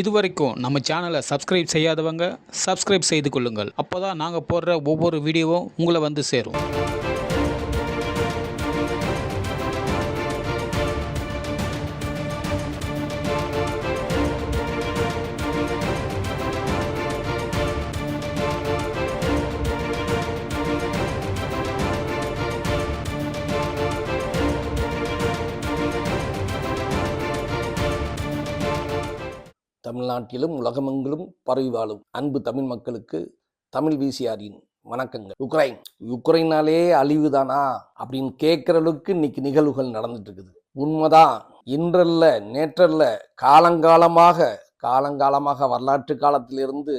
இதுவரைக்கும் நம்ம சேனலை சப்ஸ்கிரைப் செய்யாதவங்க சப்ஸ்கிரைப் செய்து கொள்ளுங்கள். அப்போ தான் நாங்கள் போடுற ஒவ்வொரு வீடியோவும் உங்களை வந்து சேரும். தமிழ்நாட்டிலும் உலகமெங்கிலும் பரவி வாழும் அன்பு தமிழ் மக்களுக்கு தமிழ் விசிஆரின் வணக்கங்கள். யுக்ரைன் யுக்ரைனாலே அழிவுதானா? அப்படின்னு கேட்குற அளவுக்கு இன்னைக்கு நிகழ்வுகள் நடந்துட்டு இருக்குது உண்மைதான். இன்றல்ல நேற்றல்ல காலங்காலமாக காலங்காலமாக வரலாற்று காலத்திலிருந்து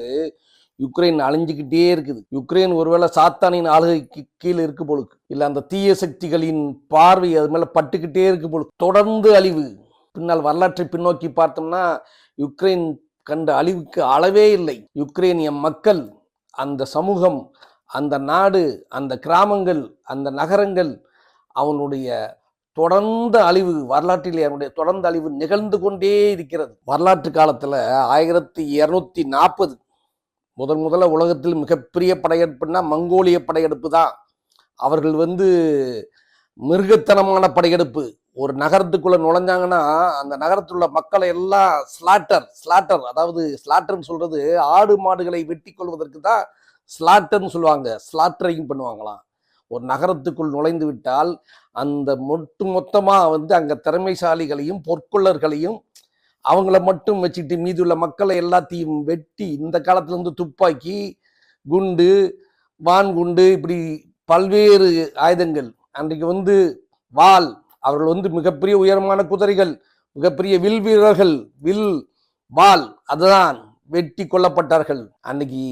யுக்ரைன் அழிஞ்சுக்கிட்டே இருக்குது. யுக்ரைன் ஒருவேளை சாத்தானின் ஆளுகைக்கு கீழே இருக்கு போலுக்கு. இல்லை அந்த தீய சக்திகளின் பார்வை அது மேலே பட்டுக்கிட்டே இருக்கு போலுக்கு. தொடர்ந்து அழிவு. பின்னால் வரலாற்றை பின்னோக்கி பார்த்தோம்னா யுக்ரைன் கண்ட அழிவுக்கு அளவே இல்லை. யுக்ரைனிய மக்கள் அந்த சமூகம் அந்த நாடு அந்த கிராமங்கள் அந்த நகரங்கள் அவனுடைய தொடர்ந்த அழிவு வரலாற்றில் அவனுடைய தொடர்ந்த அழிவு நிகழ்ந்து கொண்டே இருக்கிறது. வரலாற்று காலத்தில் ஆயிரத்தி இரநூத்தி நாற்பது முதன் முதல்ல உலகத்தில் மிகப்பெரிய படையெடுப்புன்னா மங்கோலிய படையெடுப்பு தான். அவர்கள் வந்து மிருகத்தனமான படையெடுப்பு. ஒரு நகரத்துக்குள்ள நுழைஞ்சாங்கன்னா அந்த நகரத்தில் உள்ள மக்களை எல்லாம் ஸ்லாட்டர் ஸ்லாட்டர் அதாவது ஸ்லாட்டர்னு சொல்றது ஆடு மாடுகளை வெட்டி கொள்வதற்கு தான் ஸ்லாட்டர்னு சொல்லுவாங்க. ஸ்லாட்டரிங் பண்ணுவாங்களாம். ஒரு நகரத்துக்குள் நுழைந்து விட்டால் அந்த மொட்டு மொத்தமாக வந்து அங்கே திறமைசாலிகளையும் பொற்கொள்ளர்களையும் அவங்கள மட்டும் வச்சுட்டு மீதியுள்ள மக்களை எல்லாத்தையும் வெட்டி இந்த காலத்துலேருந்து துப்பாக்கி குண்டு வான் குண்டு இப்படி பல்வேறு ஆயுதங்கள். அன்றைக்கு வந்து வால் அவர்கள் வந்து மிகப்பெரிய உயரமான குதிரைகள் மிகப்பெரிய வில் வீரர்கள் வில் வாள் அதுதான் வெட்டி கொல்லப்பட்டார்கள். அன்னைக்கு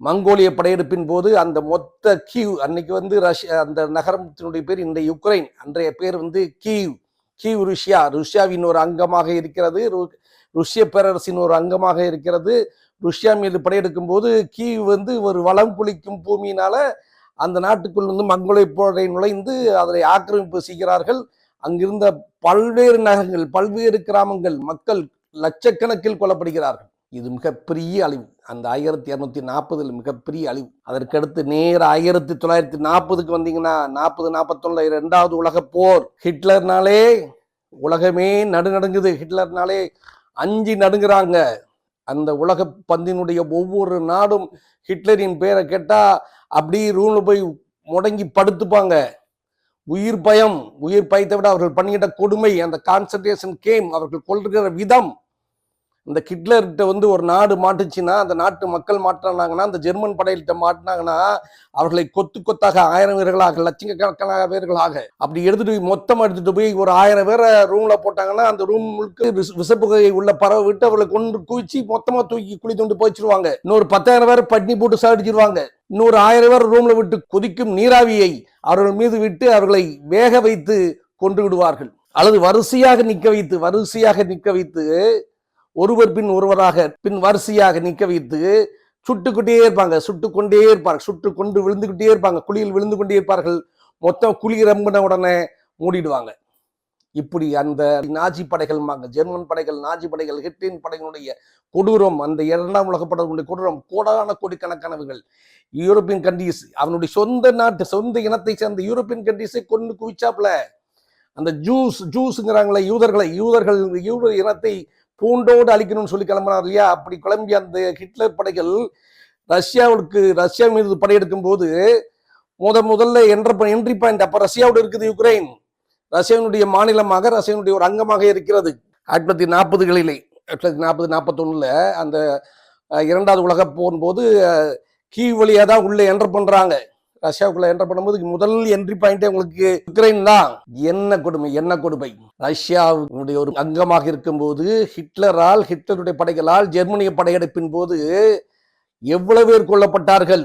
மங்கோலிய படையெடுப்பின் போது அந்த மொத்த கீவ் அன்னைக்கு வந்து ரஷ்யா அந்த நகரத்தினுடைய பேர் இந்த யுக்ரைன் அன்றைய பேர் வந்து கீவ் கீவ் ருஷ்யா ருஷ்யாவின் ஒரு அங்கமாக இருக்கிறது ரு- ருஷ்ய பேரரசின் ஒரு அங்கமாக இருக்கிறது. ருஷ்யா மீது படையெடுக்கும் போது கீவ் வந்து ஒரு வளம் குளிக்கும் பூமியினால அந்த நாட்டுக்குள் வந்து மங்கோலிய போரை நுழைந்து அதனை ஆக்கிரமிப்பு செய்கிறார்கள். அங்கிருந்த பல்வேறு நகரங்கள் பல்வேறு கிராமங்கள் மக்கள் லட்சக்கணக்கில் கொல்லப்படுகிறார்கள். இது மிகப்பெரிய அழிவு. அந்த ஆயிரத்தி இரநூத்தி நாற்பதுல மிகப்பெரிய அழிவு. அதற்கடுத்து நேர ஆயிரத்தி தொள்ளாயிரத்தி நாற்பதுக்கு வந்தீங்கன்னா நாற்பது நாற்பத்தொன்னு இரண்டாவது உலகப் போர். ஹிட்லர்னாலே உலகமே நடுநடுங்குது. ஹிட்லர்னாலே அஞ்சு நடுங்குறாங்க. அந்த உலக பந்தினுடைய ஒவ்வொரு நாடும் ஹிட்லரின் பேரை கேட்டா அப்படியே ரூம்ல போய் முடங்கி படுத்துப்பாங்க. உயிர் பயம் உயிர் பயத்தை விட அவர்கள் பண்ணிட்ட கொடுமை அந்த கான்சன்ட்ரேஷன் கேம் அவர்கள் கொள்கிற விதம் இந்த ஹிட்லர்கிட்ட வந்து ஒரு நாடு மாட்டுச்சுன்னா அந்த நாட்டு மக்கள் மாட்டினாங்கன்னா அந்த ஜெர்மன் படையில்கிட்ட மாட்டினாங்கன்னா அவர்களை கொத்து கொத்தாக ஆயிரம் வீரர்களாக லட்சக்கணக்கான பேர்களாக அப்படி எடுத்துட்டு போய் மொத்தமாக எடுத்துட்டு போய் ஒரு ஆயிரம் பேரை ரூம்ல போட்டாங்கன்னா அந்த ரூம் முழுக்க விஷ- உள்ள பறவை விட்டு அவர்களை கொண்டு குவிச்சு மொத்தமா தூக்கி குழி தோண்டி போயிச்சிருவாங்க. இன்னொரு பத்தாயிரம் பேர் பட்னி போட்டு சாடிச்சிருவாங்க. இன்னொரு ஆயிரம் பேர் ரூம்ல விட்டு கொதிக்கும் நீராவியை அவர்கள் மீது விட்டு அவர்களை வேக வைத்து கொண்டு விடுவார்கள். அல்லது வரிசையாக நிற்க வைத்து வரிசையாக நிற்க வைத்து ஒருவர் பின் ஒருவராக பின் வரிசையாக நிற்க வைத்து சுட்டுக்கிட்டே இருப்பாங்க. சுட்டு கொண்டே இருப்பார்கள் சுட்டு கொண்டு விழுந்துக்கிட்டே இருப்பாங்க. குழியில் விழுந்து கொண்டே இருப்பார்கள். மொத்தம் குழி ரம்பின உடனே மூடிடுவாங்க. இப்படி அந்த நாஜி படைகள் ஜெர்மன் படைகள் நாஜி படைகள் ஹிட்லின் படைகளுடைய கொடூரம் அந்த இரண்டாம் உலக கொடூரம் கோடான கோடிக்கணக்கானவர்கள் யூரோப்பியன் கண்ட்ரீஸ் அவனுடைய சொந்த நாட்டு சொந்த இனத்தை சேர்ந்த யூரோப்பியன் கண்ட்ரீஸை கொண்டு குவிச்சாப்ல. அந்த ஜூஸ் ஜூஸுங்கிறாங்களே யூதர்களை யூதர்கள் யூத இனத்தை பூண்டோடு அழிக்கணும்னு சொல்லி கிளம்புனார் இல்லையா அப்படி கிளம்பி அந்த ஹிட்லர் படைகள் ரஷ்யாவுக்கு ரஷ்யா மீது படையெடுக்கும் போது முத முதல்ல என்ற என்ட்ரி பாயிண்ட் அப்ப ரஷ்யாவோட இருக்குது யுக்ரைன். ரஷ்யாவினுடைய மாநிலமாக ரஷ்யாவினுடைய ஒரு அங்கமாக இருக்கிறது. ஆயிரத்தி தொள்ளாயிரத்தி நாற்பதுகளிலே ஆயிரத்தி தொள்ளாயிரத்தி நாற்பது நாற்பத்தொன்னுல அந்த இரண்டாவது உலக போகும்போது கீ கீவ் தான் உள்ளே என்டர் பண்ணுறாங்க ரஷ்யாவுக்குள்ள என்டர் பண்ணும்போது முதல் என்ட்ரி பாயிண்டே உங்களுக்கு உக்ரைன் தான். என்ன கொடுமை என்ன கொடுமை? ரஷ்யாவுடைய ஒரு அங்கமாக இருக்கும்போது ஹிட்லரால் ஹிட்லருடைய படைகளால் ஜெர்மனிய படையெடுப்பின் போது எவ்வளவு பேர் கொல்லப்பட்டார்கள்?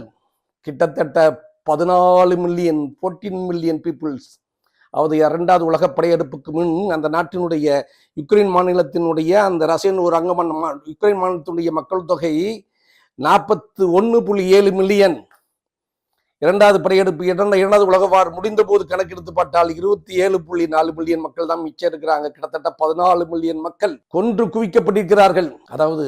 கிட்டத்தட்ட பதினாலு மில்லியன் 14 மில்லியன் பீப்புள்ஸ் அவது இரண்டாவது உலக படையெடுப்புக்கு முன் அந்த நாட்டினுடைய யுக்ரைன் மாநிலத்தினுடைய அந்த ரஷ்யன் ஒரு அங்கமான யுக்ரைன் மாநிலத்தினுடைய மக்கள் தொகை நாற்பத்து ஒன்று புள்ளி ஏழு மில்லியன் இரண்டாவது படையெடுப்பு இரண்ட இரண்டாவது உலக வார் முடிந்த போது கணக்கெடுத்து பார்த்தால் இருபத்தி ஏழு புள்ளி நாலு மில்லியன் மக்கள் தான் மிச்சம் இருக்கிறாங்க. கிட்டத்தட்ட பதினாலு மில்லியன் மக்கள் கொன்று குவிக்கப்பட்டிருக்கிறார்கள். அதாவது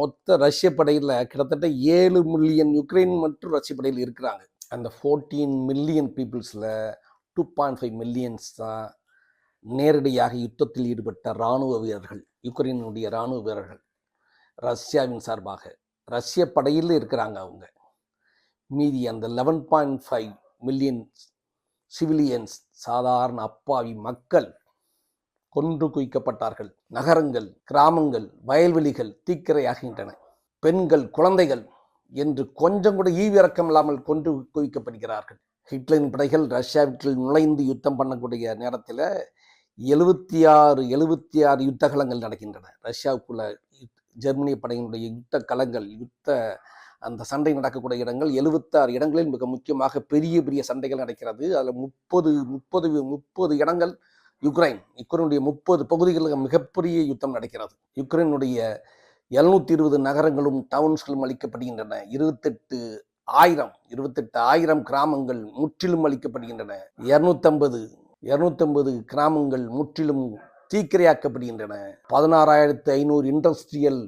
மொத்த ரஷ்ய படையில கிட்டத்தட்ட ஏழு மில்லியன் யுக்ரைன் மற்றும் ரஷ்ய படையில் இருக்கிறாங்க. அந்த ஃபோர்டீன் மில்லியன் பீப்புள்ஸில் டூ பாயிண்ட் ஃபைவ் மில்லியன்ஸ் தான் நேரடியாக யுத்தத்தில் ஈடுபட்ட இராணுவ வீரர்கள் யுக்ரைனுடைய இராணுவ வீரர்கள் ரஷ்யாவின் சார்பாக. ரஷ்ய படையில் இருக்கிறாங்க அவங்க. மீதி அந்த eleven point five million civilians சாதாரண அப்பாவி மக்கள் கொன்று குவிக்கப்பட்டார்கள். நகரங்கள் கிராமங்கள் வயல்வெளிகள் தீக்கிரையாகின்றன. பெண்கள் குழந்தைகள் என்று கொஞ்சம் கூட ஈவிரக்கம் இல்லாமல் கொன்று குவிக்கப்படுகிறார்கள். ஹிட்லரின் படைகள் ரஷ்யாவிற்குள் நுழைந்து யுத்தம் பண்ணக்கூடிய நேரத்தில் எழுபத்தி ஆறு எழுபத்தி ஆறு யுத்த களங்கள் நடக்கின்றன. ரஷ்யாவுக்குள்ள ஜெர்மனிய படையினுடைய யுத்த களங்கள் யுத்த அந்த சண்டை நடக்கக்கூடிய இடங்கள் எழுபத்தாறு இடங்களில் மிக முக்கியமாக பெரிய பெரிய சண்டைகள் நடக்கிறது. அதில் முப்பது முப்பது முப்பது இடங்கள் யுக்ரைன் யுக்ரைனுடைய முப்பது பகுதிகளில் மிகப்பெரிய யுத்தம் நடக்கிறது. யுக்ரைனுடைய எழுநூத்தி இருபது நகரங்களும் டவுன்ஸ்களும் அளிக்கப்படுகின்றன இருபத்தெட்டு ஆயிரம் இருபத்தெட்டு ஆயிரம் கிராமங்கள் முற்றிலும் அளிக்கப்படுகின்றன இரநூத்தம்பது இரநூத்தம்பது கிராமங்கள் முற்றிலும் தீக்கிரையாக்கப்படுகின்றன. பதினாறாயிரத்து ஐநூறு இண்டஸ்ட்ரியல்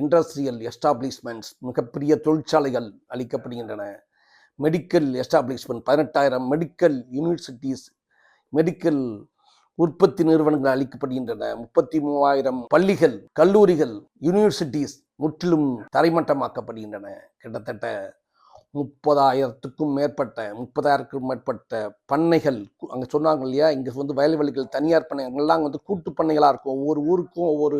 இண்டஸ்ட்ரியல் எஸ்டாப்ளிஷ்மெண்ட்ஸ் மிகப்பெரிய தொழிற்சாலைகள் அளிக்கப்படுகின்றன. மெடிக்கல் எஸ்டாப்ளிஷ்மெண்ட் பதினெட்டாயிரம் மெடிக்கல் யூனிவர்சிட்டிஸ் மெடிக்கல் உற்பத்தி நிறுவனங்கள் அளிக்கப்படுகின்றன. முப்பத்தி மூவாயிரம் பள்ளிகள் கல்லூரிகள் யூனிவர்சிட்டிஸ் முற்றிலும் தரைமட்டமாக்கப்படுகின்றன. கிட்டத்தட்ட முப்பதாயிரத்துக்கும் மேற்பட்ட முப்பதாயிரத்துக்கும் மேற்பட்ட பண்ணைகள் அங்கே சொன்னாங்க இல்லையா? இங்கே வந்து வயல்வெளிகள் தனியார் பண்ணைகள்லாம் வந்து கூட்டு பண்ணைகளாக இருக்கும். ஒவ்வொரு ஊருக்கும் ஒவ்வொரு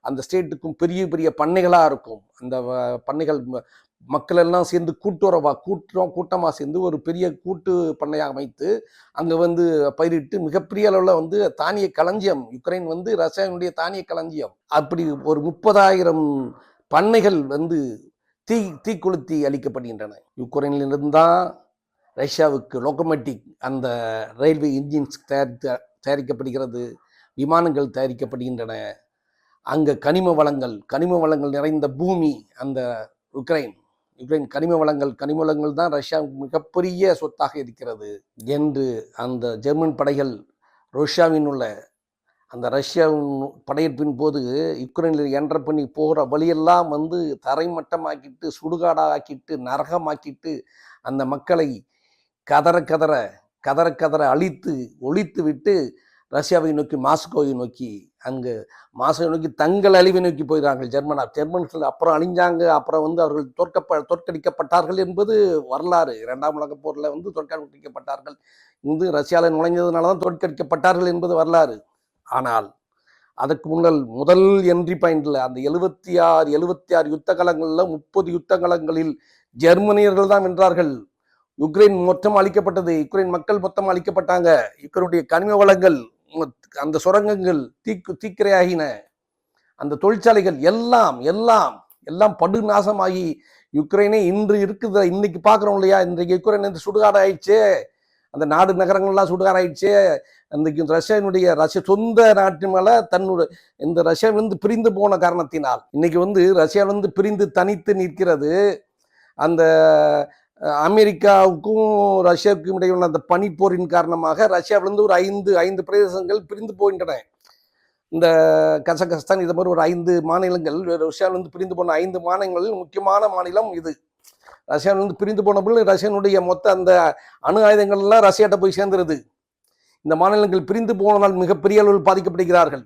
அந்த ஸ்டேட்டுக்கும் பெரிய பெரிய பண்ணைகளாக இருக்கும். அந்த பண்ணைகள் ம- மக்கள் எல்லாம் சேர்ந்து கூட்டுறவா கூட்டம் கூட்டமாக சேர்ந்து ஒரு பெரிய கூட்டு பண்ணையாக அமைத்து அங்கே வந்து பயிரிட்டு மிகப்பெரிய அளவில் வந்து தானிய களஞ்சியம் யுக்ரைன் வந்து ரஷ்யாவினுடைய தானிய களஞ்சியம். அப்படி ஒரு முப்பதாயிரம் பண்ணைகள் வந்து தீ தீக்குளுத்தி அளிக்கப்படுகின்றன. யுக்ரைனிலிருந்து தான் ரஷ்யாவுக்கு லோக்கோமேட்டிக் அந்த ரயில்வே இன்ஜின்ஸ் தயாரித்து தயாரிக்கப்படுகிறது விமானங்கள் தயாரிக்கப்படுகின்றன. அங்கே கனிம வளங்கள் கனிம வளங்கள் நிறைந்த பூமி அந்த உக்ரைன். யுக்ரைன் கனிம வளங்கள் கனிம வளங்கள் தான் ரஷ்யா மிகப்பெரிய சொத்தாக இருக்கிறது என்று அந்த ஜெர்மன் படைகள் ரஷ்யாவின் உள்ள அந்த ரஷ்யாவின் படையெடுப்பின் போது யுக்ரைனில் என்ற பண்ணி போகிற வழியெல்லாம் வந்து தரைமட்டமாக்கிட்டு சுடுகாடாக்கிட்டு நரகமாக்கிட்டு அந்த மக்களை கதற கதற கதற கதற அழித்து ஒழித்து விட்டு ரஷ்யாவை நோக்கி மாஸ்கோவை நோக்கி அங்கு மாஸ்கோவை நோக்கி தங்கள் அழிவை நோக்கி போயிடுறாங்க ஜெர்மனா ஜெர்மன்கள் அப்புறம் அழிஞ்சாங்க அப்புறம் வந்து அவர்கள் தோற்கப்ப தோற்கடிக்கப்பட்டார்கள் என்பது வரலாறு. இரண்டாம் உலகப் போரில் வந்து தோற்கடிக்கப்பட்டார்கள். இந்து ரஷ்யாவில் நுழைஞ்சதுனால தான் தோற்கடிக்கப்பட்டார்கள் என்பது வரலாறு. ஆனால் அதற்கு முன்னல் முதல் என்ட்ரி பாயிண்டில் அந்த எழுபத்தி ஆறு எழுபத்தி ஆறு யுத்த களங்களில் முப்பது யுத்த களங்களில் ஜெர்மனியர்கள் தான் வென்றார்கள். யுக்ரைன் மொத்தம் அழிக்கப்பட்டது யுக்ரைன் மக்கள் மொத்தம் அழிக்கப்பட்டாங்க. யுக்ரைனுடைய கனிம வளங்கள் அந்த சுரங்கங்கள் தீக்கு தீக்கிரையாகின. அந்த தொழிற்சாலைகள் எல்லாம் எல்லாம் எல்லாம் படு நாசமாகி யுக்ரைனே இன்று இருக்குது இன்னைக்கு பார்க்குறோம் இல்லையா? இன்றைக்கு யுக்ரைன் வந்து சுடுகாடு ஆயிடுச்சே அந்த நாடு நகரங்கள்லாம் சுடுகாராயிடுச்சு இன்றைக்கு ரஷ்யனுடைய ரஷ்ய சொந்த நாட்டு மேலே தன்னுடைய இந்த ரஷ்யாவிலிருந்து பிரிந்து போன காரணத்தினால். இன்னைக்கு வந்து ரஷ்யாவிலிருந்து பிரிந்து தனித்து நிற்கிறது. அந்த அமெரிக்காவுக்கும் ரஷ்யாவுக்கும் இடையிலான அந்த பனிப்போரின் காரணமாக ரஷ்யாவிலிருந்து ஒரு ஐந்து ஐந்து பிரதேசங்கள் பிரிந்து போகின்றன. இந்த கசகஸ்தான் இது மாதிரி ஒரு ஐந்து மாநிலங்கள் ரஷ்யாவிலிருந்து பிரிந்து போன ஐந்து மாநிலங்களில் முக்கியமான மாநிலம் இது. ரஷ்யாவிலிருந்து பிரிந்து போன பிள்ளை ரஷ்யானுடைய மொத்த அந்த அணு ஆயுதங்கள்லாம் ரஷ்யாட்ட போய் சேர்ந்துருது. இந்த மாநிலங்கள் பிரிந்து போனதால் மிகப்பெரிய அளவில் பாதிக்கப்படுகிறார்கள்.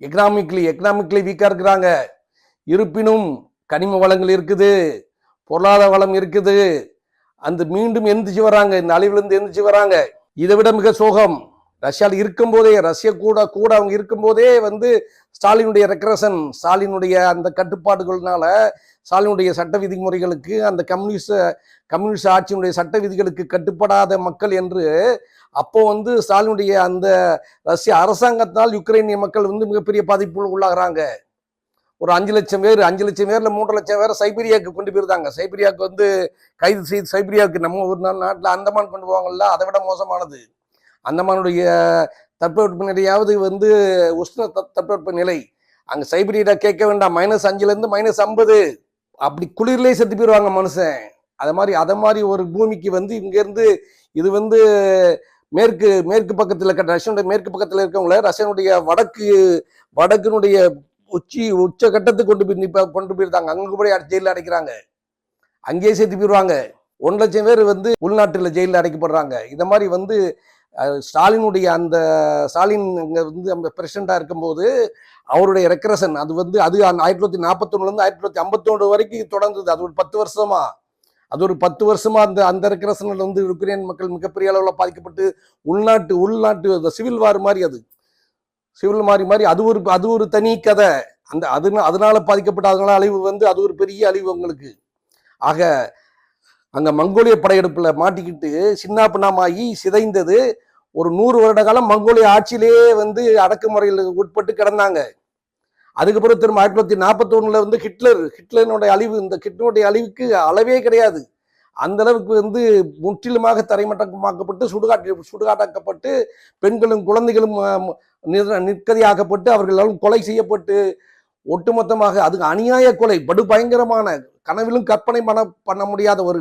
எக்கனாமிக்லி எக்கனாமிக்லி வீக்காக இருக்கிறாங்க. இருப்பினும் கனிம வளங்கள் இருக்குது. பொருளாதார வளம் இருக்குது. அந்த மீண்டும் எந்திரிச்சு வராங்க. இந்த அழிவிலிருந்து எந்திரிச்சு வராங்க. இதை விட மிக சோகம். ரஷ்யாவில் இருக்கும்போதே ரஷ்யா கூட கூட அவங்க இருக்கும்போதே வந்து ஸ்டாலினுடைய ரெக்ரஷன் ஸ்டாலினுடைய அந்த கட்டுப்பாடுகள்னால ஸ்டாலினுடைய சட்ட விதிமுறைகளுக்கு அந்த கம்யூனிஸ்ட் கம்யூனிஸ்ட் ஆட்சியினுடைய சட்ட விதிகளுக்கு கட்டுப்படாத மக்கள் என்று அப்போ வந்து ஸ்டாலினுடைய அந்த ரஷ்ய அரசாங்கத்தினால் யுக்ரைனிய மக்கள் வந்து மிகப்பெரிய பாதிப்புகள் உள்ளாகிறாங்க ஒரு அஞ்சு லட்சம் பேர் அஞ்சு லட்சம் பேர்ல மூன்று லட்சம் பேர் சைபீரியாவுக்கு கொண்டு போயிருந்தாங்க. சைபீரியாவுக்கு வந்து கைது செய்து சைபீரியாவுக்கு நம்ம ஒரு நாள் நாட்டில் அந்தமான் கொண்டு போவாங்கல்ல அதை விட மோசமானது. அந்தமானுடைய தட்பவெட்ப நிலையாவது வந்து உஷ்ண தட்பவெட்ப நிலை. அங்கே சைபீரியா கேட்க வேண்டாம். மைனஸ் அஞ்சுலேருந்து மைனஸ் ஐம்பது. அப்படி குளிர்லேயே செத்து போயிடுவாங்க மனுஷன். அது மாதிரி அதை மாதிரி ஒரு பூமிக்கு வந்து இங்கேருந்து இது வந்து மேற்கு மேற்கு பக்கத்தில் இருக்க ரஷ்யனுடைய மேற்கு பக்கத்தில் இருக்கவங்கள ரஷ்யனுடைய வடக்கு வடக்குனுடைய உச்சி உச்ச கட்டத்துக்கு கொண்டு போய் நிப்ப கொண்டு போயிருந்தாங்க. அங்கே போய் ஜெயிலில் அடைக்கிறாங்க? அங்கேயே சேர்த்து போயிடுவாங்க ஒன்றரை லட்சம் பேர் வந்து உள்நாட்டில் ஜெயிலில் அடைக்கப்படுறாங்க. இந்த மாதிரி வந்து ஸ்டாலினுடைய அந்த ஸ்டாலின் இங்கே வந்து அந்த பிரசிடண்டாக இருக்கும்போது அவருடைய ரெக்ரஷன் அது வந்து அது ஆயிரத்தி தொள்ளாயிரத்தி நாற்பத்தொன்னுலேருந்து ஆயிரத்தி தொள்ளாயிரத்தி ஐம்பத்தொன்று வரைக்கும் தொடர்ந்தது. அது ஒரு பத்து வருஷமா? அது ஒரு பத்து வருஷமா அந்த அந்த ரெக்ரஷனில் வந்து யுக்ரைன் மக்கள் மிகப்பெரிய அளவில் பாதிக்கப்பட்டு உள்நாட்டு உள்நாட்டு சிவில் வார் மாதிரி அது. சிவில் மாறி மாதிரி அது ஒரு அது ஒரு தனி கதை. அந்த அது அதனால பாதிக்கப்பட்ட அதனால அழிவு வந்து அது ஒரு பெரிய அழிவு அவங்களுக்கு ஆக அங்க மங்கோலிய படையெடுப்புல மாட்டிக்கிட்டு சின்ன பின்னமாகி சிதைந்தது ஒரு நூறு வருட காலம் மங்கோலிய ஆட்சியிலேயே வந்து அடக்குமுறையில் உட்பட்டு கிடந்தாங்க. அதுக்கப்புறம் திரும்ப ஆயிரத்தி தொள்ளாயிரத்தி நாற்பத்தொன்னுல வந்து ஹிட்லர் ஹிட்லரினுடைய அழிவு இந்த ஹிட்லருடைய அழிவுக்கு அளவே கிடையாது. அந்த அளவுக்கு வந்து முற்றிலுமாக தரைமட்டமாக்கப்பட்டு சுடுகாட்டு சுடுகாட்டாக்கப்பட்டு பெண்களும் குழந்தைகளும் அஹ், அவர்களாலும் நிற்கதியாக்கப்பட்டு கொலை செய்யப்பட்டு ஒட்டுமொத்தமாக அது அநியாய கொலை படு பயங்கரமான கனவிலும் கற்பனை பண்ண பண்ண முடியாத ஒரு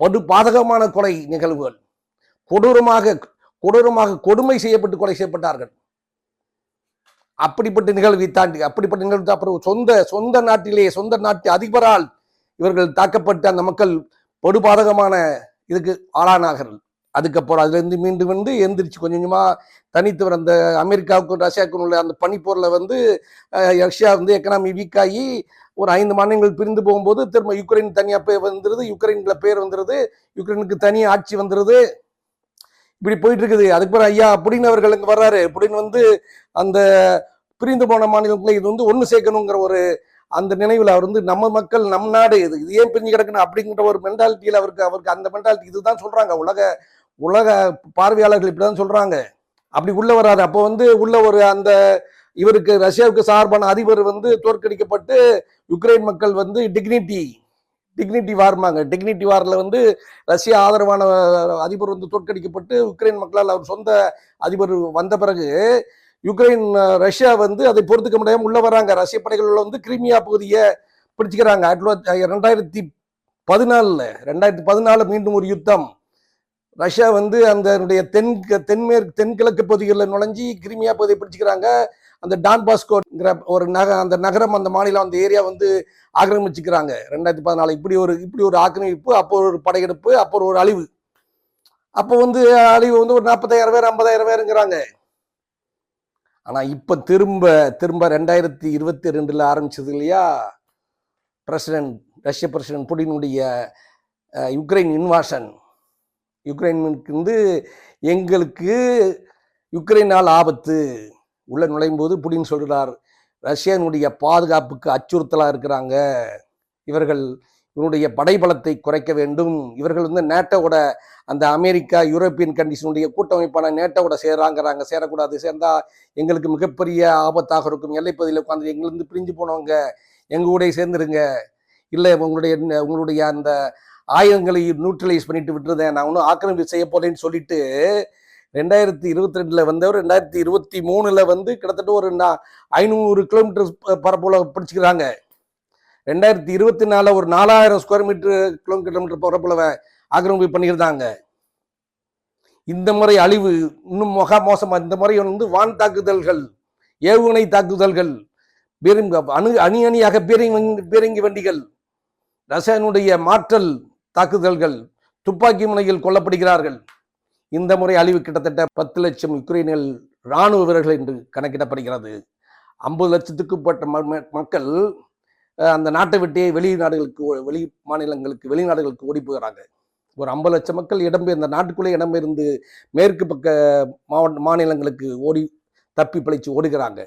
படு பாதகமான கொலை நிகழ்வுகள். கொடூரமாக கொடூரமாக கொடுமை செய்யப்பட்டு கொலை செய்யப்பட்டார்கள். அப்படிப்பட்ட நிகழ்வை தாண்டி அப்படிப்பட்ட நிகழ்வு அப்புறம் சொந்த சொந்த நாட்டிலேயே சொந்த நாட்டு அதிபரால் இவர்கள் தாக்கப்பட்டு அந்த மக்கள் படுபாதகமான இதுக்கு ஆளானார்கள். அதுக்கப்புறம் அதுலேருந்து மீண்டும் வந்து எந்திரிச்சு கொஞ்சம் கொஞ்சமாக தனித்து வர அந்த அமெரிக்காவுக்கும் ரஷ்யாவுக்கும் உள்ள அந்த பனிப்போரில் வந்து ரஷ்யா வந்து எக்கனாமி வீக் ஆகி ஒரு ஐந்து மாநிலங்கள் பிரிந்து போகும்போது திரும்ப யுக்ரைன் தனியாக பேர் வந்துடுது யுக்ரைனில் பேர் வந்துடுது யுக்ரைனுக்கு தனி ஆட்சி வந்துடுது இப்படி போயிட்டு இருக்குது அதுக்கு பிறகு ஐயா புடின் அவர்கள் இங்கே வர்றாரு. புடின் வந்து அந்த பிரிந்து போன மாநிலங்களை இது வந்து ஒன்று சேர்க்கணுங்கிற ஒரு அந்த நினைவில் அவர் வந்து நம்ம மக்கள் நம் நாடு இது இது ஏன் பிரிஞ்சு கிடக்கணும் அப்படிங்கிற ஒரு மென்டாலிட்டியில் அவருக்கு அவருக்கு அந்த மென்டாலிட்டி இதுதான் சொல்கிறாங்க உலக உலக பார்வையாளர்கள் இப்படி தான் சொல்கிறாங்க அப்படி உள்ள வராது. அப்போ வந்து உள்ள ஒரு அந்த இவருக்கு ரஷ்யாவுக்கு சார்பான அதிபர் வந்து தோற்கடிக்கப்பட்டு யுக்ரைன் மக்கள் வந்து டிக்னிட்டி டிக்னிட்டி வார்மாங்க டிக்னிட்டி வாரில் வந்து ரஷ்யா ஆதரவான அதிபர் வந்து தோற்கடிக்கப்பட்டு உக்ரைன் மக்களால் அவர் சொந்த அதிபர் வந்த பிறகு யுக்ரைன் ரஷ்யா வந்து அதை பொறுத்துக்க முடியாமல் உள்ளே வராங்க. ரஷ்ய படைகள் வந்து கிரிமியா பகுதியை பிடிச்சிக்கிறாங்க. ஆயிரத்தி ரெண்டாயிரத்தி பதினாலில் ரெண்டாயிரத்தி பதினாலு மீண்டும் ஒரு யுத்தம். ரஷ்யா வந்து அந்தனுடைய தென் தென்மேற்கு தென்கிழக்கு பகுதிகளில் நுழைஞ்சி கிரிமியா பகுதியை பிடிச்சிக்கிறாங்க. அந்த டான் பாஸ்கோங்கிற ஒரு நக அந்த நகரம் அந்த மாநிலம் அந்த ஏரியா வந்து ஆக்கிரமிச்சுக்கிறாங்க. ரெண்டாயிரத்தி பதினாலு இப்படி ஒரு இப்படி ஒரு ஆக்கிரமிப்பு அப்போ ஒரு படையெடுப்பு அப்போ ஒரு அழிவு. அப்போ வந்து அழிவு வந்து ஒரு நாற்பத்தாயிரம் பேர் ஐம்பதாயிரம் பேருங்கிறாங்க. ஆனால் இப்போ திரும்ப திரும்ப ரெண்டாயிரத்தி இருபத்தி ரெண்டில் ஆரம்பிச்சது இல்லையா? பிரசிடென்ட் ரஷ்ய பிரசிடென்ட் புடினுடைய யுக்ரைன் இன்வாஷன் யுக்ரைனுக்கு வந்து எங்களுக்கு யுக்ரைனால் ஆபத்து. உள்ள நுழையும் போது புடின் சொல்கிறார் ரஷ்யனுடைய பாதுகாப்புக்கு அச்சுறுத்தலாக இருக்கிறாங்க. இவர்கள் இவருடைய படைபலத்தை குறைக்க வேண்டும். இவர்கள் வந்து நேட்டோட அந்த அமெரிக்கா யூரோப்பியன் கண்டிஷனுடைய கூட்டமைப்பான நேட்டோட சேராங்கிறாங்க. சேரக்கூடாது. சேர்ந்தா எங்களுக்கு மிகப்பெரிய ஆபத்தாக இருக்கும். எல்லைப்பகுதியில் உட்காந்து எங்கிருந்து பிரிஞ்சு போனவங்க எங்களுடைய சேர்ந்துருங்க. இல்லை உங்களுடைய உங்களுடைய அந்த ஆயுதங்களை நியூட்ரலைஸ் பண்ணிட்டு விட்டுருதேன் நான் ஒன்றும் ஆக்கிரமிப்பு செய்ய போறேன்னு சொல்லிட்டு ரெண்டாயிரத்தி இருபத்தி ரெண்டில் வந்தவர் ரெண்டாயிரத்தி இருபத்தி மூணில் வந்து கிட்டத்தட்ட ஒரு நான் ஐநூறு கிலோமீட்டர் பரப்போல பிடிச்சிக்கிறாங்க. ரெண்டாயிரத்தி இருபத்தி நாலில் ஒரு நாலாயிரம் ஸ்கொயர் மீட்டர் கிலோமீட்டர் பரப்புல ஆக்கிரமிப்பு பண்ணியிருந்தாங்க. இந்த முறை அழிவு இன்னும் மொகா மோசமாக இந்த முறை வந்து வான் தாக்குதல்கள் ஏவுகணை தாக்குதல்கள் பீரங்கி அணு அணி அணியாக பீரங்கி பீரங்கி வண்டிகள் ரசாயனுடைய மாற்றல் தாக்குதல்கள் துப்பாக்கி முனையில் கொல்லப்படுகிறார்கள். இந்த முறை அழிவு கிட்டத்தட்ட பத்து லட்சம் யுக்ரைனியல் இராணுவ வீரர்கள் என்று கணக்கிடப்படுகிறது. ஐம்பது லட்சத்துக்கு பட்ட ம- மக்கள் அந்த நாட்டை விட்டே வெளிநாடுகளுக்கு ஓ- வெளி மாநிலங்களுக்கு வெளிநாடுகளுக்கு ஓடி போகிறாங்க ஒரு ஐம்பது லட்சம் மக்கள் இடம்பெயர்ந்த நாட்டுக்குள்ளே இடம்பெயர்ந்து மேற்கு பக்க மாவட்ட மாநிலங்களுக்கு ஓடி தப்பி பிழைச்சு ஓடுகிறாங்க.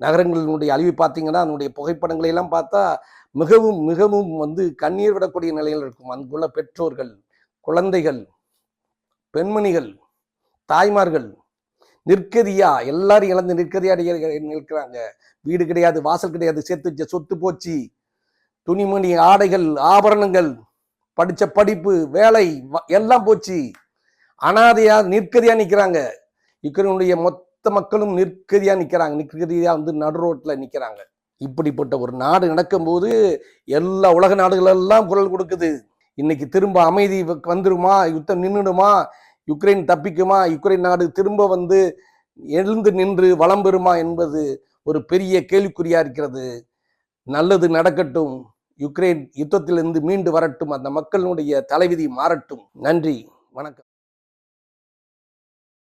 நகரங்களினுடைய அழிவு பார்த்தீங்கன்னா அதனுடைய புகைப்படங்களை எல்லாம் பார்த்தா மிகவும் மிகவும் வந்து கண்ணீர் விடக்கூடிய நிலையில் இருக்கும். அங்குள்ள பெற்றோர்கள் குழந்தைகள் பெண்மணிகள் தாய்மார்கள் நிற்கதியா? எல்லாரும் இழந்து நிற்கதியா நிற்கிறாங்க? வீடு கிடையாது வாசல் கிடையாது சேர்த்து வச்ச சொத்து போச்சு. துணிமணி ஆடைகள் ஆபரணங்கள் படிச்ச படிப்பு வேலை வ- எல்லாம் போச்சு. அனாதையா நிற்கதியா நிக்கிறாங்க யுக்ரைனுடைய மொத்த மக்களும் நிற்கதியா நிக்கிறாங்க நிற்கதியா வந்து நடு ரோட்ல நிக்கிறாங்க இப்படிப்பட்ட ஒரு நாடு நடக்கும்போது எல்லா உலக நாடுகளெல்லாம் குரல் கொடுக்குது. இன்னைக்கு திரும்ப அமைதி வந்துருமா? யுத்தம் நின்றுடுமா யுக்ரைன் தப்பிக்குமா? யுக்ரைன் நாடு திரும்ப வந்து எழுந்து நின்று வளம் பெறுமா என்பது ஒரு பெரிய கேள்விக்குறியா இருக்கிறது. நல்லது நடக்கட்டும். யுக்ரைன் யுத்தத்திலிருந்து மீண்டு வரட்டும். அந்த மக்களுடைய தலைவிதி மாறட்டும். நன்றி. வணக்கம்.